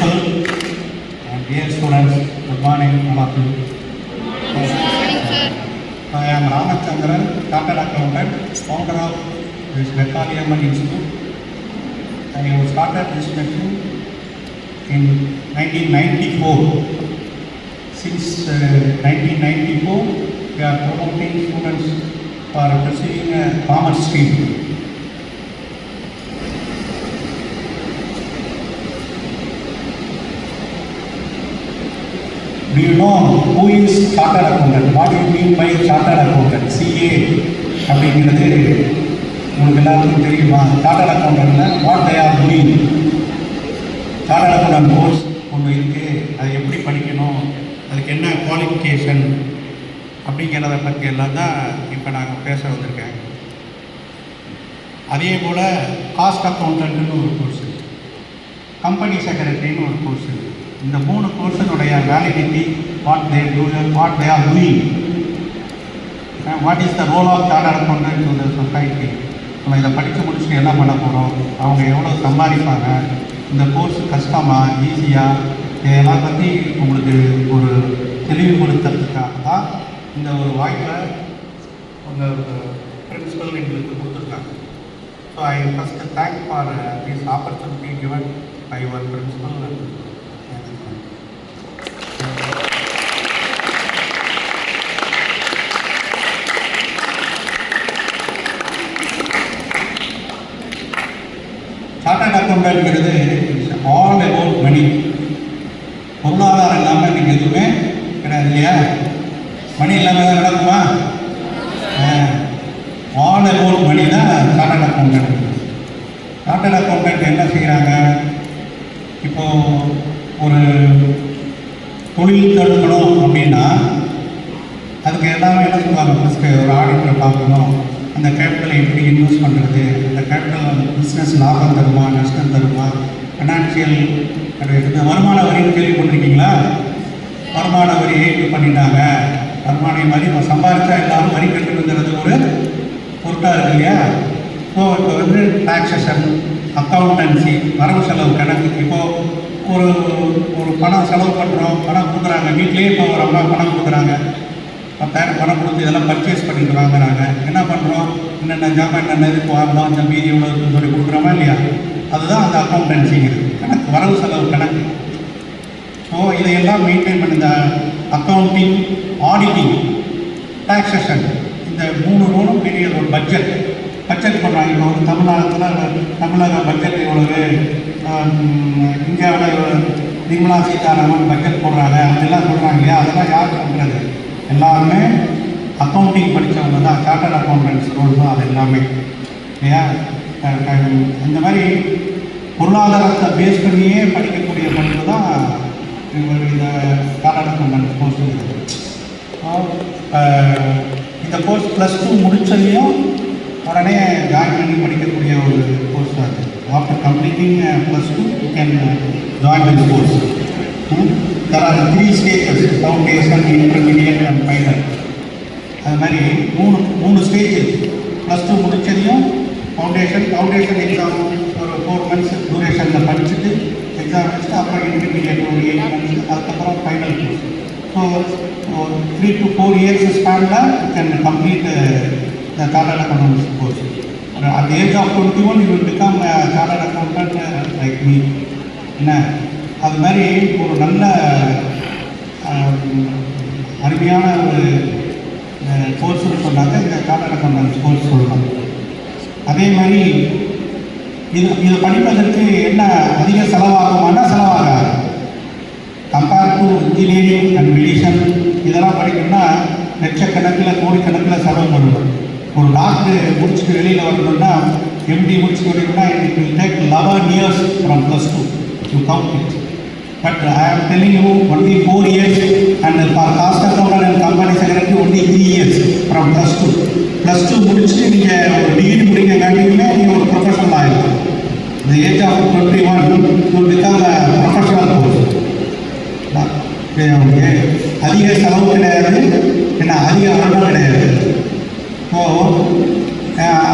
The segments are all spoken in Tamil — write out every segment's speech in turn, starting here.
principal and dear students, good morning, all of you. I am Ramachandran, chartered accountant, founder of this Vekkaliamman Institute. I have started this institute in 1994. Since uh, 1994, we are promoting students for pursuing a commerce stream. Who is is accountant what it mean by mean accountant CA அப்படிங்கிறது உங்களுக்கு எல்லாருக்கும் தெரியுமா? chartered accountantல what they are doing? chartered accountant course ஒன்று இருக்குது அது எப்படி படிக்கணும்? அதுக்கு என்ன குவாலிஃபிகேஷன் அப்படிங்கிறத பற்றி எல்லாம் தான் இப்போ நாங்கள் பேச வந்திருக்கேன். அதே போல் காஸ்ட் அக்கௌண்டன்ட்னு ஒரு கோர்ஸ் கம்பெனி செக்ரட்டரின்னு ஒரு கோர்ஸ் இந்த மூணு கோர்ஸினுடைய validity what they do what they are doing what is the role of chart accountant to the society நம்ம இதை படித்து முடிச்சுட்டு என்ன பண்ண போகிறோம் அவங்க எவ்வளோ சம்பாதிப்பாங்க? இந்த கோர்ஸ் கஷ்டமாக ஈஸியாக இதெல்லாம் பற்றி உங்களுக்கு ஒரு தெளிவுபடுத்துறதுக்காக தான் இந்த ஒரு வாய்ப்பை உங்கள் பிரின்சிபல் எங்களுக்கு கொடுத்துருக்காங்க. So I first thank for this opportunity given by your principal. Chartered அக்கௌண்டன்ட்ங்கிறது all about money பொருளாதாரம் இல்லாமல் இன்றைக்கி எதுவுமே கிடையாது இல்லையா மணி இல்லாமல் தான் நடக்குமா ஆல் அபவுட் மணி தான் சார்ட்டர்ட் அக்கௌண்டன்ட் சார்ட்டர்ட் அக்கௌண்டன்ட் என்ன செய்கிறாங்க இப்போது ஒரு தொழில் தொடங்கணும் அப்படின்னா அதுக்கு எல்லாமே என்ன சொல்லுவாங்க? ஃபஸ்ட்டு ஒரு ஆடிட்டரை பார்க்கணும். அந்த கேபிட்டலை எப்படி இன்வெஸ்ட் பண்ணுறது அந்த கேபிட்டல் பிஸ்னஸ் லாபம் தருமா நஷ்டம் தருமா? ஃபினான்ஷியல் இந்த வருமான வரின்னு கேள்விப்பட்டிருக்கீங்களா? வருமான வரி ஏற்று பண்ணிட்டாங்க. வருமான மாதிரி சம்பாதிச்சா எல்லாரும் வரி கட்டணுங்கிறது ஒரு பொருட்டாக இருக்கு இல்லையா? ஸோ இப்போ வந்து டாக்ஸேஷன் அக்கௌண்டன்சி வரவு செலவு கணக்கு. இப்போது ஒரு ஒரு பணம் செலவு பண்ணுறோம் பணம் கொடுக்குறாங்க. வீட்லேயே இப்போ ஒரு அம்மா பணம் கொடுக்குறாங்க. பத்தாயிரம் பணம் கொடுத்து இதெல்லாம் பர்ச்சேஸ் பண்ணிட்டு வாங்குறாங்க. என்ன பண்ணுறோம் என்னென்ன ஜாமான் என்னென்ன இதுக்கு வாங்கணும் அந்த மீதி எவ்வளோ இருக்குன்னு சொல்லி கொடுக்குறோமா இல்லையா? அதுதான் அந்த அக்கௌண்டன்சிங்கிறது கணக்கு வரவு செலவு கணக்கு. ஸோ இதையெல்லாம் மெயின்டைன் பண்ணி இந்த அக்கௌண்டிங் ஆடிட்டிங் டாக்ஸேஷன் இந்த மூணு நூலும் பெரிய ஒரு பட்ஜெட் பட்ஜெட் பண்ணுறாங்க இப்போ ஒரு தமிழ்நாட்டில் தமிழக பட்ஜெட் இவ்வளவு இந்தியாவில் நிர்மலா சீதாராமன் பட்ஜெட் போடுறாங்க. அப்படிலாம் சொல்கிறாங்க இல்லையா? அதெல்லாம் யார் பண்ணுறது எல்லாருமே அக்கௌண்டிங் படித்தவங்க தான் சார்ட்டர்ட் அக்கௌண்டன்ஸ் ரோல் தான் அது எல்லாமே. இல்லையா? இந்த மாதிரி பொருளாதாரத்தை பேஸ் பண்ணியே படிக்கக்கூடிய படிப்பு தான் இந்த சார்ட்டர்ட் அக்கௌண்டன்ஸ் கோர்ஸ் இருக்குது இந்த கோர்ஸ் ப்ளஸ் டூ முடிச்சதையும் உடனே ஜாயின் பண்ணி படிக்கக்கூடிய ஒரு கோர்ஸ் தான் after completing plus two can join this course there are three stages foundation intermediate and final அது மாதிரி மூணு மூணு ஸ்டேஜ் ப்ளஸ் டூ முடிச்சதையும் ஃபவுண்டேஷன் ஃபவுண்டேஷன் எக்ஸாம் ஒரு ஃபோர் மந்த்ஸ் டூரேஷனில் படிச்சுட்டு எக்ஸாம் வச்சுட்டு அப்புறம் இன்டர்மீடியட் ஒரு எயிட் மந்த்ஸ் அதுக்கப்புறம் final course so three to four years ஸ்பேனில் can complete the chartered accountants course at the age of 21 you will become a chartered accountant uh, என்ன அது மாதிரி ஒரு நல்ல அருமையான ஒரு கோர்ஸ்னு சொன்னாக்க இந்த காலகட்டம் அக்கௌண்டன்ஸ் கோர்ஸ் சொல்லலாம் அதே மாதிரி இது இதை படிப்பதற்கு என்ன அதிக செலவாகுமானா செலவாகாது compare to engineering and medicine இதெல்லாம் படிக்கணும்னா லட்சக்கணக்கில் கோடிக்கணக்கில் செலவு பண்ணுவோம் ஒரு டாக்டர் முடிச்சுட்டு வெளியில் வரணும்னா எம்டி முடிச்சுட்டு வரணும்னா it will take eleven years from plus two to count it but I am telling you only four years and for cost accountant and company secretary only three years from plus two plus two முடிச்சுட்டு நீங்கள் ஒரு டிகிரி முடிக்க காட்டியுமே நீங்கள் ஒரு ப்ரொஃபஷனல் ஆகிடும் the age of 21 to become a professional course. Okay அதிக செலவு கிடையாது என்ன அதிக ஆர்டர் கிடையாது. So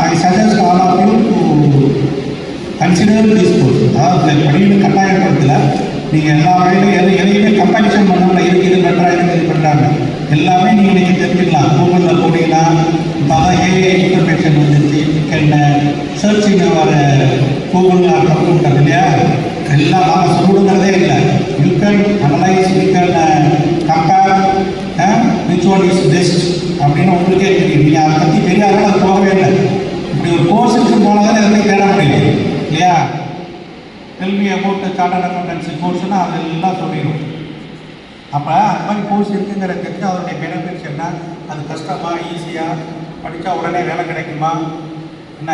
I suggest all of you to consider this course அதாவது படிக்கணும் கட்டாயப்படுத்தலை நீங்கள் எல்லா வகையிலும் எது எதையுமே கம்பேரிசன் பண்ணாமல் இருக்கு இது பண்ணுறா இதுக்கு இது பண்ணுறாங்க எல்லாமே நீங்கள் இன்றைக்கி தெரிஞ்சுக்கலாம். கூகுளில் போனீங்கன்னா இப்போ தான் ஏஐ இன்ஃபர்மேஷன் வந்துருச்சு. என்ன சர்ச்சிங்க வர கூகுளில் கம்ப்யூட்டர் இல்லையா? எல்லாம் நாங்கள் சொல்லுங்கிறதே இல்லை. You can analyse you can compare which one is best அப்படின்னு உங்களுக்கே தெரியும் நீங்கள் அதை பற்றி பெரிய அளவில் போகவே இல்லை இப்படி ஒரு கோர்ஸுக்கு போனால் தான் எதுவுமே தேட முடியும் இல்லையா கல்வி அபவுட் சார்ட்டர்ட் அக்கௌண்டன்சி கோர்ஸ்னால் அதெல்லாம் சொல்லிடும் அப்போ அந்த மாதிரி கோர்ஸ் இருக்குங்கிற தெரிஞ்சு அதனுடைய பெனிஃபிட்ஸ் என்ன? அது கஷ்டமாக ஈஸியாக படித்தா உடனே வேலை கிடைக்குமா? என்ன?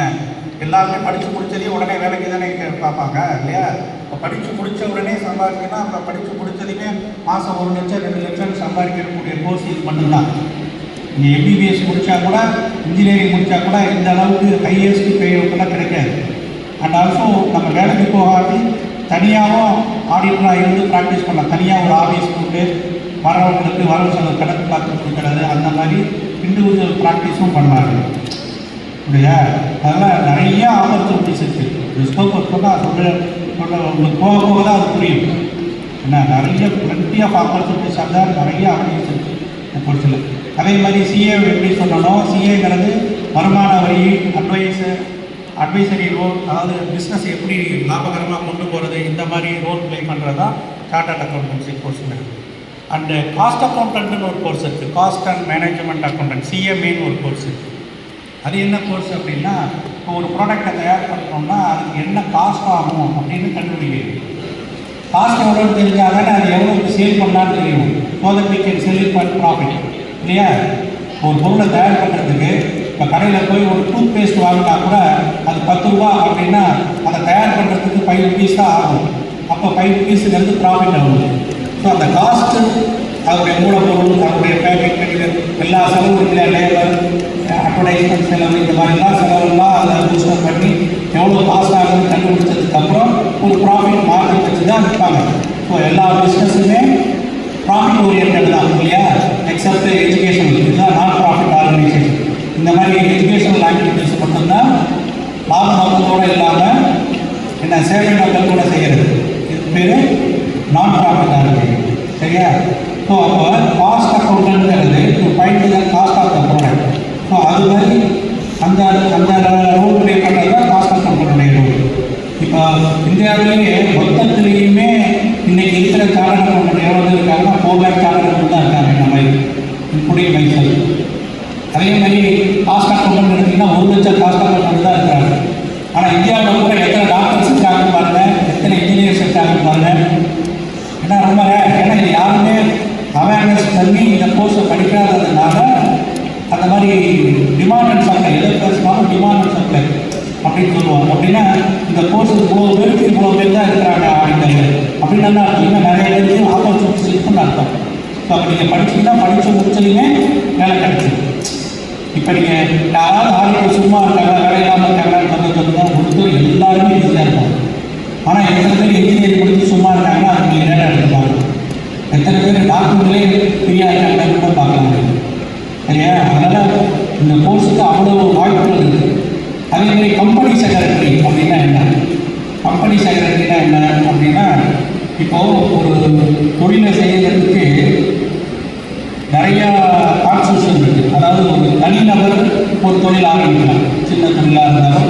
எல்லாருமே படித்து முடிச்சதையும் உடனே வேலைக்கு தானே பார்ப்பாங்க இல்லையா? இப்போ படித்து முடித்த உடனே சம்பாதிக்கணும்னா அப்போ படித்து முடிச்சதையுமே மாதம் ஒரு லட்சம் ரெண்டு லட்சம் சம்பாதிக்கக்கூடிய கோர்ஸ் இது மட்டும்தான். நீங்கள் எம்பிபிஎஸ் முடித்தா கூட இன்ஜினியரிங் முடித்தா கூட இந்த அளவுக்கு ஹையஸ்ட் பேவுக்கெல்லாம் கிடைக்காது. அண்ட் ஆல்சோ நம்ம வேலைக்கு போகாட்டி தனியாகவும் ஆடிட்டராக இருந்து ப்ராக்டிஸ் பண்ணலாம். தனியாக ஒரு ஆஃபீஸ் போட்டு வரவங்களுக்கு வரவு செலவு கணக்கு பார்த்து கொடுக்கறது அந்த மாதிரி இண்டிவிஜுவல் ப்ராக்டிஸும் பண்ணாங்க இல்லையா அதெல்லாம் நிறைய ஆப்பர்ச்சுனிட்டிஸ் இருக்குது ஸ்கோப் சொன்னால் சொல்ல சொல்ல உங்களுக்கு போக போக தான் அது புரியும். என்ன நிறைய பிளண்டி ஆஃப் ஆப்பர்ச்சுனிட்டிஸ் அந்த நிறைய அவனிஸ் இருக்குது பொறுத்தல அதே மாதிரி சிஏ எப்படி சொல்லணும்? சிஏங்கிறது வருமான அட்வைசரி ரோல் அதாவது பிஸ்னஸ் எப்படி லாபகரமாக கொண்டு போகிறது இந்த மாதிரி ரோல் ப்ளே பண்ணுறது தான் சார்ட்டர்ட் அக்கௌண்டன்சி கோர்ஸுங்க அண்டு காஸ்ட் அக்கௌண்டன்ட்னு ஒரு கோர்ஸ் இருக்குது காஸ்ட் அண்ட் மேனேஜ்மெண்ட் அக்கௌண்டன்ட் சிஎம்ஏன்னு ஒரு கோர்ஸ் இருக்குது அது என்ன கோர்ஸ் அப்படின்னா இப்போ ஒரு ப்ராடக்டை தயார் பண்ணுறோம்னா அதுக்கு என்ன காஸ்ட் ஆகும் அப்படின்னு கண்டுபிடிக்கிறது காஸ்ட் எவ்வளோன்னு தெரிஞ்சால் தானே அது எவ்வளோக்கு சேல் பண்ணலான்னு தெரியும். So that we can sell profit இல்லையா? ஒரு பொருளை தயார் பண்ணுறதுக்கு இப்போ கடையில் போய் ஒரு டூத் பேஸ்ட் வாங்கினா கூட அது பத்து ரூபா அப்படின்னா அதை தயார் பண்ணுறதுக்கு ஃபைவ் ருபீஸ் தான் ஆகும். அப்போ ஃபைவ் ருபீஸுங்கிறது ப்ராஃபிட் ஆகும் ஸோ அந்த காஸ்ட்டு அதனுடைய மூலப்பொருள் அதனுடைய பேக்கிங் மெட்டீரியல் எல்லா செலவும் இல்லை லேபர் அட்வர்டைஸ்மெண்ட் செலவு இந்த மாதிரி எல்லா அதை பூஸ்டர் பண்ணி எவ்வளோ காஸ்ட் ஆகுதுன்னு கண்டுபிடிச்சதுக்கப்புறம் ஒரு ப்ராஃபிட் மார்க்கெட் வச்சு தான் விற்பாங்க ஸோ எல்லா பிஸ்னஸுமே ப்ராஃபிட் ஓரியன்ட் தான் இல்லையா எக்ஸப்ட் எஜுகேஷன் இதுதான் நான் ப்ராஃபிட் ஆர்கனைசேஷன் இந்த மாதிரி எஜுகேஷனல் ஆக்டிவிட்டிஸ் மட்டும்தான் அதோடு இல்லாமல் என்ன சேவை நோக்கத்தோடு செய்கிறது இது பேர் நான் ப்ராஃபிட் ஆர்கனைசேஷன் சரியா? ஸோ அப்போ cost அக்கௌண்ட்டுங்கிறது to find the cost of the product so அது மாதிரி அந்த அந்த ரூல் ப்ளே பண்ணுறது தான் காஸ்ட் அக்கௌண்ட்டுடைய ரூல் இப்போ இந்தியாவிலேயே மொத்தத்திலேயுமே இன்னைக்கு இருக்கிற காரணம் எவ்வளோ பேர் இருக்காங்கன்னா ஃபோர் லேக் சாரணம் தான் இருக்காங்க இந்த மாதிரி இப்படி மைசல் அதே மாதிரி காஸ்ட் அக்கௌண்ட் எடுத்தீங்கன்னா ஒரு லட்சம் காஸ்ட் அக்கௌண்ட் தான் இருக்கிறாங்க ஆனால் இந்தியாவில் கூட எத்தனை டாக்டர்ஸ் இருக்காங்க பாருங்க எத்தனை இன்ஜினியர்ஸ் இருக்காங்க பாருங்க ஏன்னா ரொம்ப rare. ஏன்னா இது யாருமே அவேர்னஸ் பண்ணி இந்த கோர்ஸை படிக்காததுனால அந்த மாதிரி டிமாண்ட் அண்ட் சப்ளை எதை பேசினாலும் டிமாண்ட் அண்ட் சப்ளை அப்படின்னு சொல்லுவாங்க. அப்படின்னா இந்த கோர்ஸ் இவ்வளோ பேருக்கு இவ்வளோ பேர் தான் இருக்கிறாங்க அப்படிங்கிறது. அப்படின்னு என்ன அர்த்தம் நிறைய பேருக்கு ஆப்பர்ச்சுனிட்டிஸ் இருக்குன்னு அர்த்தம். ஸோ அப்போ நீங்கள் படிச்சீங்கன்னா படித்து முடிச்சதுமே வேலை கிடைச்சிது இப்போ நீங்கள் யாராவது ஆளுக்கு சும்மா இருக்காங்க வேலை இல்லாமல் இருக்காங்கன்னு சொல்ல சொல்லுங்க ஒருத்தர் எல்லாருமே ஈஸியாக ஆனால் எத்தனை பேர் இன்ஜினியரிங் முடிச்சு சும்மா இருக்காங்கன்னா அதுக்கு நீங்கள் நேரம் எடுத்துப்பாங்க எத்தனை பேர் டாக்டர்களே ஃப்ரீயாக இருக்காங்கன்னு கூட பார்க்க முடியும் சரியா அதனால் இந்த கோர்ஸுக்கு அவ்வளோ வாய்ப்புகள் இருக்குது அதே மாதிரி கம்பெனி செக்ரட்டரி அப்படின்னா என்ன கம்பெனி செக்ரட்டரினா என்ன அப்படின்னா இப்போது ஒரு தொழிலை செய்யறதுக்கு நிறையா கான்ஸ்டியூஷன் இருக்குது அதாவது ஒரு தனிநபர் ஒரு தொழில் சின்ன தொழிலாக இருந்தாலும்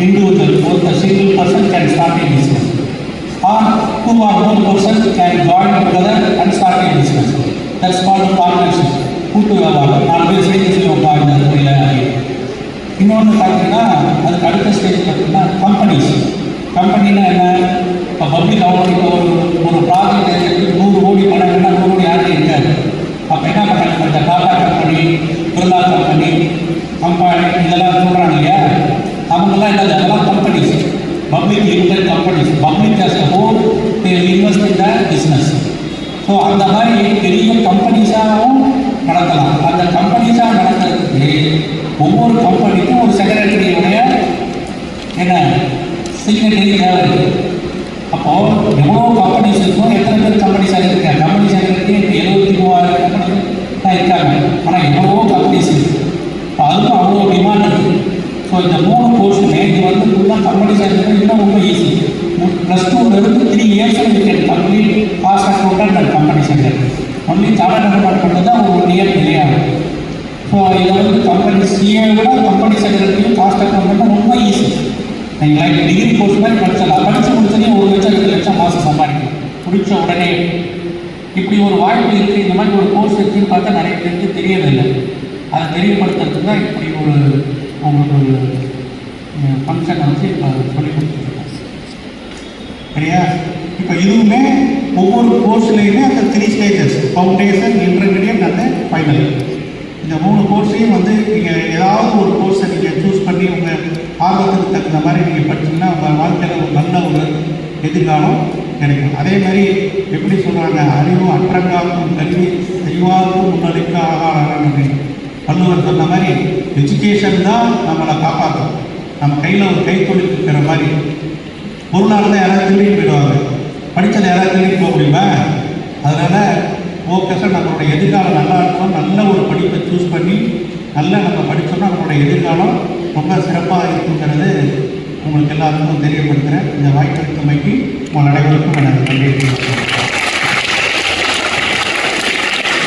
இண்டிவிஜுவல் ஒரு single person can start a business or two or more person can join together and start a business that's called partnership கூட்டு வியாபாரம். நாலு பேர் சேர்ந்து செய்வோம்ப்பா இந்த தொழிலை இன்னொன்று பார்த்தீங்கன்னா அதுக்கு அடுத்த ஸ்டேஜ் பார்த்தீங்கன்னா கம்பெனிஸ் கம்பெனினா என்ன? இப்போ பப்ளிக் அவார்டு இப்போ ஒரு ஒரு ப்ராஜெக்ட் நூறு கோடி பண்ணணும்னா நூறு கோடி யாரும் இருக்காது அப்போ என்ன பண்ணாங்க இந்த Tata company Birla company company இதெல்லாம் சொல்கிறாங்க இல்லையா அவங்கெல்லாம் என்னது அதெல்லாம் companies public limited companies public as a whole they invest in the business so அந்த மாதிரி பெரிய கம்பெனிஸாகவும் நடத்தலாம் அந்த கம்பெனிஸாக நடத்துறதுக்கு ஒவ்வொரு கம்பெனிக்கும் ஒரு செக்ரட்டரியுடைய என்ன சிக்னட்டரி தேவை இருக்கு அப்போ எவ்வளோ கம்பெனிஸ் இருக்கும் எத்தனை பேர் கம்பெனி செக்ரட்டரி கம்பெனி செக்ரட்டரி இப்போ எழுபத்தி மூவாயிரம் கம்பெனி தான் இருக்காங்க ஆனால் எவ்வளவோ கம்பெனிஸ் இருக்கு இப்போ அதுக்கும் அவ்வளோ டிமாண்ட் இருக்கு ஸோ இந்த மூணு கோர்ஸ் நேற்று வந்து ஃபுல்லாக கம்பெனி செக்ரட்டரி இன்னும் ரொம்ப ஈஸி ப்ளஸ் டூலேருந்து three years you can complete centre only Tamil account பண்ணது தான் ஒரு ஒன் இயர் டிலே ஆகும். ஸோ இதை வந்து கம்பெனி சிஏ விட கம்பெனி செக்ரட்டரியும் காஸ்ட் அக்கௌண்ட் ரொம்ப ஈஸி நீங்கள் லைக் டிகிரி கோர்ஸ் மாதிரி படிச்சிடலாம் படித்து முடிச்சதையும் ஒரு லட்சம் ரெண்டு லட்சம் மாதம் சம்பாதிக்கணும் பிடிச்ச உடனே இப்படி ஒரு வாய்ப்பு இருக்குது இந்த மாதிரி ஒரு கோர்ஸ் இருக்குதுன்னு பார்த்தா நிறைய பேருக்கு தெரியறதில்லை. அதை தெரியப்படுத்துறதுக்கு தான் இப்படி ஒரு உங்களுக்கு ஒரு ஃபங்க்ஷனை வச்சு இப்போ சொல்லி கொடுத்துருக்கோம் சரியா? இப்போ இதுவுமே ஒவ்வொரு கோர்ஸ்லேயுமே அந்த த்ரீ ஸ்டேஜஸ் ஃபவுண்டேஷன் இன்டர்மீடியட் அந்த ஃபைனல் இந்த மூணு கோர்ஸையும் வந்து நீங்கள் ஏதாவது ஒரு கோர்ஸை நீங்கள் சூஸ் பண்ணி உங்கள் ஆர்வத்துக்கு தகுந்த மாதிரி நீங்கள் படிச்சிங்கன்னா உங்கள் வாழ்க்கையில் ஒரு நல்ல ஒரு எதிர்காலம் கிடைக்கும். அதே மாதிரி எப்படி சொல்கிறாங்க அறிவு அற்றங்காக்கும் கல்வி செய்வார்க்கும் முன்னளிக்க ஆகாரம் அப்படின்னு வள்ளுவர் சொன்ன மாதிரி எஜுகேஷன் தான் நம்மளை காப்பாற்றும் நம்ம கையில் ஒரு கைத்தொழில் இருக்கிற மாதிரி பொருளாக இருந்தால் யாராவது திரும்பி போயிடுவாங்க. படித்தது யாராவது திரும்பி போக முடியுமா? அதனால் ஃபோக்கஸாக நம்மளோட எதிர்காலம் நல்லா இருக்கும் நல்ல ஒரு படிப்பை சூஸ் பண்ணி நல்லா நம்ம படித்தோம்னா நம்மளோட எதிர்காலம் ரொம்ப சிறப்பாக இருக்குங்கிறது உங்களுக்கு எல்லாருக்கும் தெரியப்படுத்துகிறேன் இந்த வாய்ப்பு மைக்கு உங்கள் அனைவருக்கும் எனது நன்றி